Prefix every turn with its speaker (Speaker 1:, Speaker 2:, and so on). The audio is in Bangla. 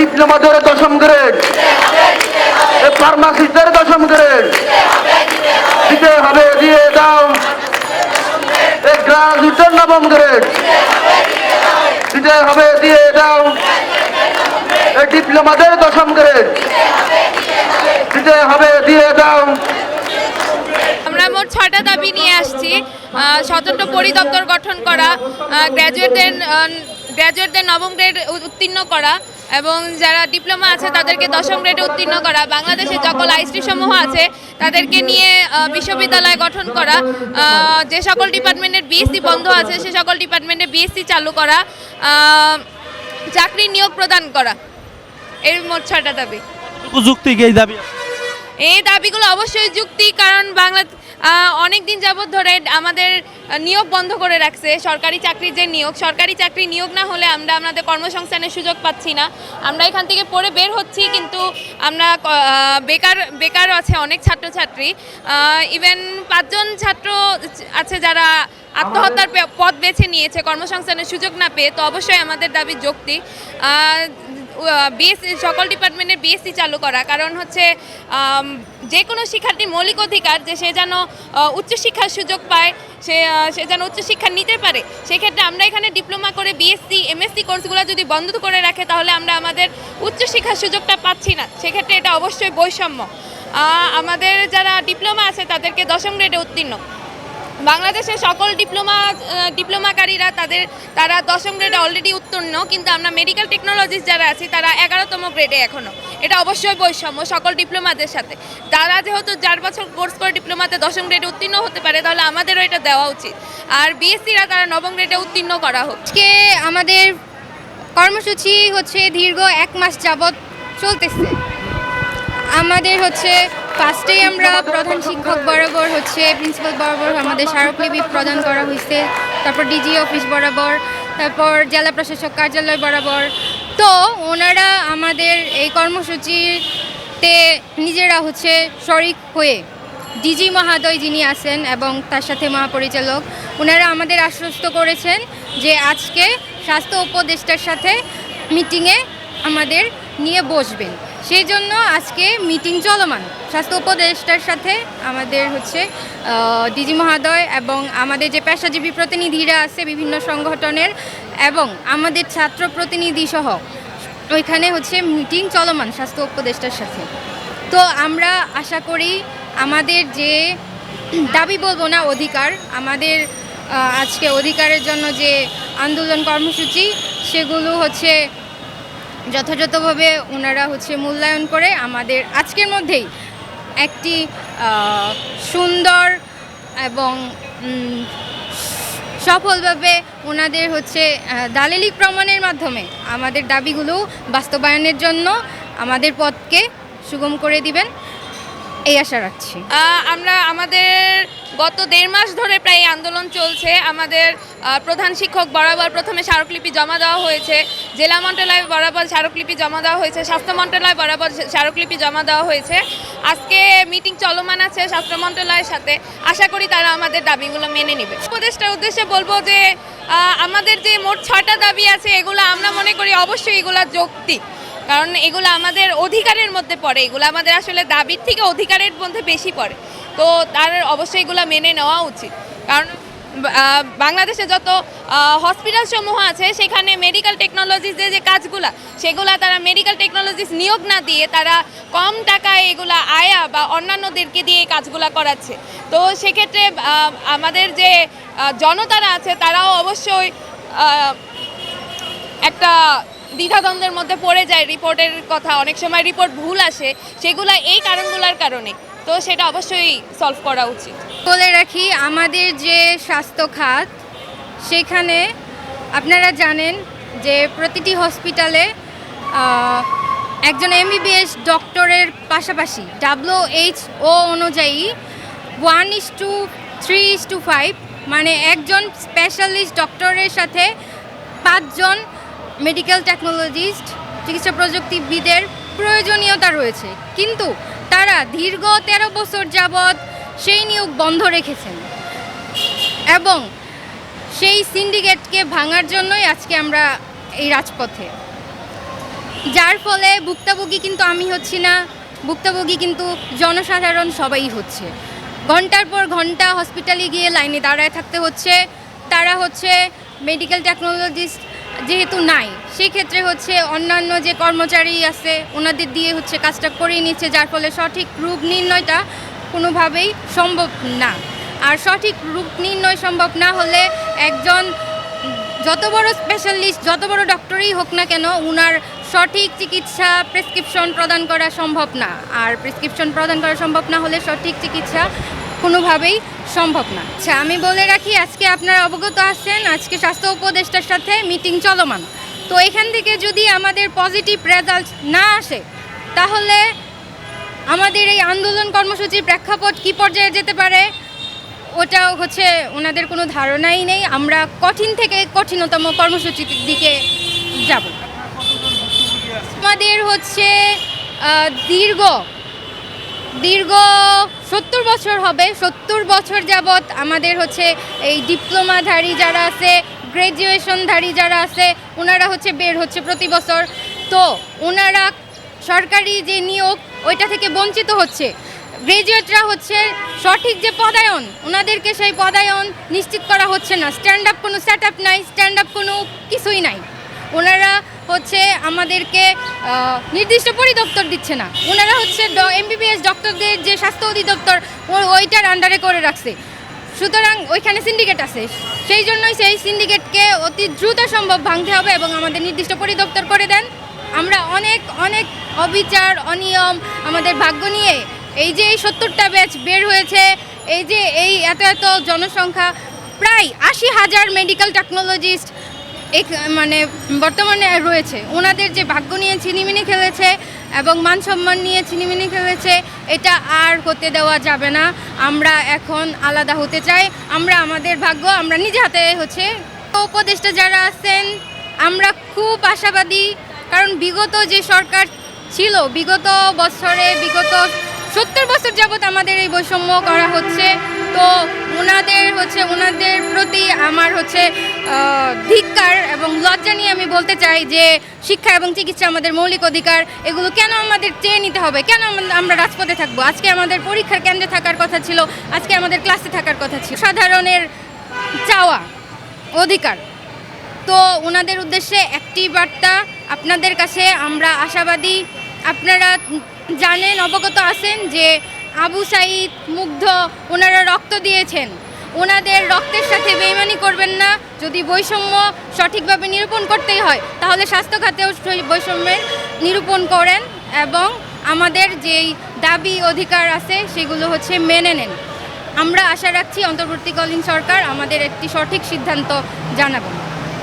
Speaker 1: ডিপ্লোমাদের দশম গ্রেড। এই ফার্মাসিস্টদের দশম গ্রেড। দিতে হবে, দিয়ে দাও। গ্রাজুয়েটের নবম গ্রেড। দিতে হবে, দিয়ে দাও। ডিপ্লোমাদের দশম গ্রেড। দিতে হবে, দিয়ে দাও।
Speaker 2: আমরা মোট ছয়টা দাবি নিয়ে আসছি। স্বতন্ত্র পরিদপ্তর গঠন করা গ্র্যাজুয়েটদের গ্র্যাজুয়েটদের নবম গ্রেড উত্তীর্ণ করা। এবং যারা ডিপ্লোমা আছে, তাদেরকে দশম গ্রেডে উত্তীর্ণ করা। বাংলাদেশে সকল আইসটি সমূহ আছে, তাদেরকে নিয়ে বিশ্ববিদ্যালয় গঠন করা। যে সকল ডিপার্টমেন্টের বিএসসি বন্ধ আছে, সে সকল ডিপার্টমেন্টে বিএসসি চালু করা চাকরি নিয়োগ প্রদান করা। এর মোট ছয়টা দাবি।
Speaker 3: প্রযুক্তিকেই দাবি?
Speaker 2: এই দাবিগুলো অবশ্যই যুক্তি কারণ বাংলা অনেক দিন যাবৎ ধরে আমাদের নিয়োগ বন্ধ করে রাখছে। সরকারি চাকরির যে নিয়োগ সরকারি চাকরি নিয়োগ না হলে আমরা আমাদের কর্মসংস্থানের সুযোগ পাচ্ছি না। আমরা এখান থেকে পড়ে বের হচ্ছি কিন্তু আমরা বেকার বেকার আছে অনেক ছাত্রছাত্রী। ইভেন পাঁচজন ছাত্র আছে যারা আত্মহত্যার পথ বেছে নিয়েছে কর্মসংস্থানের সুযোগ না পেয়ে তো অবশ্যই আমাদের দাবি যৌক্তিক আহ, বিএসসি সকল ডিপার্টমেন্টের বিএসসি চালু করা। কারণ হচ্ছে যে কোনো শিক্ষার্থীর মৌলিক অধিকার যে সে যেন উচ্চশিক্ষার সুযোগ পায়, সে সে যেন উচ্চশিক্ষা নিতে পারে, সেক্ষেত্রে আমরা এখানে ডিপ্লোমা করে বিএসসি এমএসসি কোর্সগুলো যদি বন্ধ করে রাখে, তাহলে আমরা আমাদের উচ্চশিক্ষার সুযোগটা পাচ্ছি না। সেক্ষেত্রে এটা অবশ্যই বৈষম্য। আমাদের যারা ডিপ্লোমা আছে, তাদেরকে দশম গ্রেডে উত্তীর্ণ। বাংলাদেশের সকল ডিপ্লোমা ডিপ্লোমাকারীরা তাদের, তারা দশম গ্রেডে অলরেডি উত্তীর্ণ, কিন্তু আমরা মেডিকেল টেকনোলজিস্ট যারা আছি, তারা এগারোতম গ্রেডে এখনও এটা অবশ্যই বৈষম্য সকল ডিপ্লোমাদের সাথে। তারা যেহেতু চার বছর কোর্স করে ডিপ্লোমাতে দশম গ্রেডে উত্তীর্ণ হতে পারে, তাহলে আমাদেরও এটা দেওয়া উচিত। আর বিএসসিরা তারা নবম গ্রেডে উত্তীর্ণ করা হোক।
Speaker 4: আজকে আমাদের কর্মসূচি হচ্ছে দীর্ঘ এক মাস যাবৎ চলতেছে। আমাদের হচ্ছে ফার্স্টেই আমরা প্রধান শিক্ষক বরাবর হচ্ছে প্রিন্সিপাল বরাবর আমাদের স্মারকলিপি প্রদান করা হয়েছে। তারপর ডিজি অফিস বরাবর, তারপর জেলা প্রশাসক কার্যালয় বরাবর। তো ওনারা আমাদের এই কর্মসূচিতে নিজেরা হচ্ছে শরিক হয়ে ডিজি মহাদয় যিনি আছেন এবং তার সাথে মহাপরিচালক, ওনারা আমাদের আশ্বস্ত করেছেন যে আজকে স্বাস্থ্য উপদেষ্টার সাথে মিটিংয়ে আমাদের নিয়ে বসবেন। সেই জন্য আজকে মিটিং চলমান। স্বাস্থ্য উপদেষ্টার সাথে আমাদের হচ্ছে ডিজি মহাদয় এবং আমাদের যে পেশাজীবী প্রতিনিধিরা আছে বিভিন্ন সংগঠনের এবং আমাদের ছাত্র প্রতিনিধি সহ, ওইখানে হচ্ছে মিটিং চলমান স্বাস্থ্য উপদেষ্টার সাথে। তো আমরা আশা করি আমাদের যে দাবি বলব না অধিকার, আমাদের আজকে অধিকারের জন্য যে আন্দোলন কর্মসূচি, সেগুলো হচ্ছে যথাযথভাবে ওনারা হচ্ছে মূল্যায়ন করে আমাদের আজকের মধ্যেই একটি সুন্দর এবং সফলভাবে ওনাদের হচ্ছে দালিলিক প্রমাণের মাধ্যমে আমাদের দাবিগুলো বাস্তবায়নের জন্য আমাদের পথকে সুগম করে দিবেন। এই আশা রাখছি।
Speaker 2: আমরা আমাদের গত দেড় মাস ধরে প্রায় আন্দোলন চলছে। আমাদের প্রধান শিক্ষক বরাবর প্রথমে স্মারকলিপি জমা দেওয়া হয়েছে। জেলা মন্ত্রণালয় বরাবর স্মারকলিপি জমা দেওয়া হয়েছে। স্বাস্থ্য মন্ত্রণালয় বরাবর স্মারকলিপি জমা দেওয়া হয়েছে। আজকে মিটিং চলমান আছে স্বাস্থ্য মন্ত্রণালয়ের সাথে। আশা করি তারা আমাদের দাবিগুলো মেনে নেবে। উপদেষ্টার উদ্দেশ্যে বলব যে আমাদের যে মোট ছয়টা দাবি আছে, এগুলো আমরা মনে করি অবশ্যই এগুলো যৌক্তিক। কারণ এগুলো আমাদের অধিকারের মধ্যে পড়ে। এগুলো আমাদের আসলে দাবির থেকে অধিকারের মধ্যে বেশি পড়ে। তো তার অবশ্যই এগুলো মেনে নেওয়া উচিত। কারণ বাংলাদেশে যত হসপিটাল সমূহ আছে, সেখানে মেডিকেল টেকনোলজিসের যে যে কাজগুলা, সেগুলা তারা মেডিকেল টেকনোলজিস নিয়োগ না দিয়ে তারা কম টাকায় এগুলা আয়া বা অন্যান্যদেরকে দিয়ে এই কাজগুলা করাচ্ছে। তো সেক্ষেত্রে আমাদের যে জনতারা আছে, তারাও অবশ্যই একটা দ্বিধাদ্বন্দ্বের মধ্যে পড়ে যায়। রিপোর্টের কথা, অনেক সময় রিপোর্ট ভুল আসে, সেগুলা এই কারণগুলোর কারণে। তো সেটা অবশ্যই সলভ করা উচিত।
Speaker 4: বলে রাখি, আমাদের যে স্বাস্থ্য খাত, সেখানে আপনারা জানেন যে প্রতিটি হসপিটালে একজন এমবিবিএস ডক্টরের পাশাপাশি ডাব্লিউএইচ ও অনুযায়ী one is to three is to five মানে একজন স্পেশালিস্ট ডক্টরের সাথে পাঁচজন মেডিকেল টেকনোলজিস্ট চিকিৎসা প্রযুক্তিবিদের প্রয়োজনীয়তা রয়েছে। কিন্তু তারা দীর্ঘ তেরো বছর যাবৎ সেই নিয়োগ বন্ধ রেখেছেন। এবং সেই সিন্ডিকেটকে ভাঙার জন্যই আজকে আমরা এই রাজপথে। যার ফলে ভুক্তভোগী কিন্তু আমি হচ্ছি না, ভুক্তভোগী কিন্তু জনসাধারণ সবাই হচ্ছে। ঘণ্টার পর ঘণ্টা হসপিটালে গিয়ে লাইনে দাঁড়ায় থাকতে হচ্ছে। তারা হচ্ছে মেডিকেল টেকনোলজিস্ট যেহেতু নাই সেই ক্ষেত্রে হচ্ছে অন্যান্য যে কর্মচারী আছে, ওনাদের দিয়ে হচ্ছে কাজটা করিয়ে নিচ্ছে, যার ফলে সঠিক রূপ নির্ণয়টা কোনোভাবেই সম্ভব না। আর সঠিক রূপ নির্ণয় সম্ভব না হলে একজন যত বড় স্পেশালিস্ট যত বড় ডক্টরই হোক না কেন, উনার সঠিক চিকিৎসা প্রেসক্রিপশন প্রদান করা সম্ভব না। আর প্রেসক্রিপশন প্রদান করা সম্ভব না হলে সঠিক চিকিৎসা কোনোভাবেই সম্ভব না। আচ্ছা আমি বলে রাখি, আজকে আপনারা অবগত আছেন, আজকে স্বাস্থ্য উপদেষ্টার সাথে মিটিং চলমান। তো এখান থেকে যদি আমাদের পজিটিভ রেজাল্ট না আসে, তাহলে আমাদের এই আন্দোলন কর্মসূচির প্রেক্ষাপট কী পর্যায়ে যেতে পারে, ওটা হচ্ছে ওনাদের কোনো ধারণাই নেই। আমরা কঠিন থেকে কঠিনতম কর্মসূচির দিকে যাব। আমাদের হচ্ছে দীর্ঘ দীর্ঘ সত্তর বছর হবে, সত্তর বছর যাবৎ আমাদের হচ্ছে এই ডিপ্লোমাধারী যারা আছে গ্র্যাজুয়েশনধারী যারা আছে, ওনারা হচ্ছে বের হচ্ছে প্রতি বছর। তো ওনারা সরকারি যে নিয়োগ, ওইটা থেকে বঞ্চিত হচ্ছে। গ্রাজুয়েটরা হচ্ছে সঠিক যে পদায়ন, ওনাদেরকে সেই পদায়ন নিশ্চিত করা হচ্ছে না। স্ট্যান্ড আপ কোনো সেট আপ নাই, স্ট্যান্ড আপ কোনো কিছুই নাই। ওনারা হচ্ছে আমাদেরকে নির্দিষ্ট পরিদপ্তর দিচ্ছে না। ওনারা হচ্ছে এমবিবিএস ডক্টরদের যে স্বাস্থ্য অধিদপ্তর ওইটার আন্ডারে করে রাখছে। সুতরাং ওইখানে সিন্ডিকেট আছে। সেই জন্যই সেই সিন্ডিকেটকে অতি দ্রুত সম্ভব ভাঙতে হবে এবং আমাদের নির্দিষ্ট পরিদপ্তর করে দেন। আমরা অনেক অনেক অবিচার, অনিয়ম, আমাদের ভাগ্য নিয়ে এই যে এই সত্তরটা ব্যাচ বের হয়েছে, এই যে এই এত এত জনসংখ্যা, প্রায় আশি হাজার মেডিকেল টেকনোলজিস্ট মানে বর্তমানে রয়েছে। ওনাদের যে ভাগ্য নিয়ে ছিনিমিনি খেলেছে এবং মান সম্মান নিয়ে ছিনিমিনি খেলেছে, এটা আর হতে দেওয়া যাবে না। আমরা এখন আলাদা হতে চাই। আমরা আমাদের ভাগ্য, আমরা নিজে হাতে হচ্ছে। উপদেষ্টা যারা আছেন, আমরা খুব আশাবাদী, কারণ বিগত যে সরকার ছিল, বিগত বছরে, বিগত সত্তর বছর যাবৎ আমাদের এই বৈষম্য করা হচ্ছে। তো ওনাদের হচ্ছে ওনাদের প্রতি আমার হচ্ছে ধিক্কার এবং লজ্জা নিয়ে আমি বলতে চাই যে শিক্ষা এবং চিকিৎসা আমাদের মৌলিক অধিকার, এগুলো কেন আমাদের চেয়ে নিতে হবে? কেন আম- আমরা রাজপথে থাকব? আজকে আমাদের পরীক্ষার কেন্দ্রে থাকার কথা ছিল, আজকে আমাদের ক্লাসে থাকার কথা ছিল। সাধারণের চাওয়া, অধিকার। তো ওনাদের উদ্দেশ্যে একটি বার্তা আপনাদের কাছে, আমরা আশাবাদী। আপনারা জানেন, অবগত আছেন যে আবু সাইদ মুগ্ধ, ওনারা রক্ত দিয়েছেন। ওনাদের রক্তের সাথে বেইমানি করবেন না। যদি বৈষম্য সঠিকভাবে নিরূপণ করতেই হয়, তাহলে স্বাস্থ্য খাতেও বৈষম্যের নিরূপণ করেন এবং আমাদের যেই দাবি, অধিকার আছে, সেগুলো হচ্ছে মেনে নেন। আমরা আশা রাখছি অন্তর্বর্তীকালীন সরকার আমাদের একটি সঠিক সিদ্ধান্ত জানাবেন।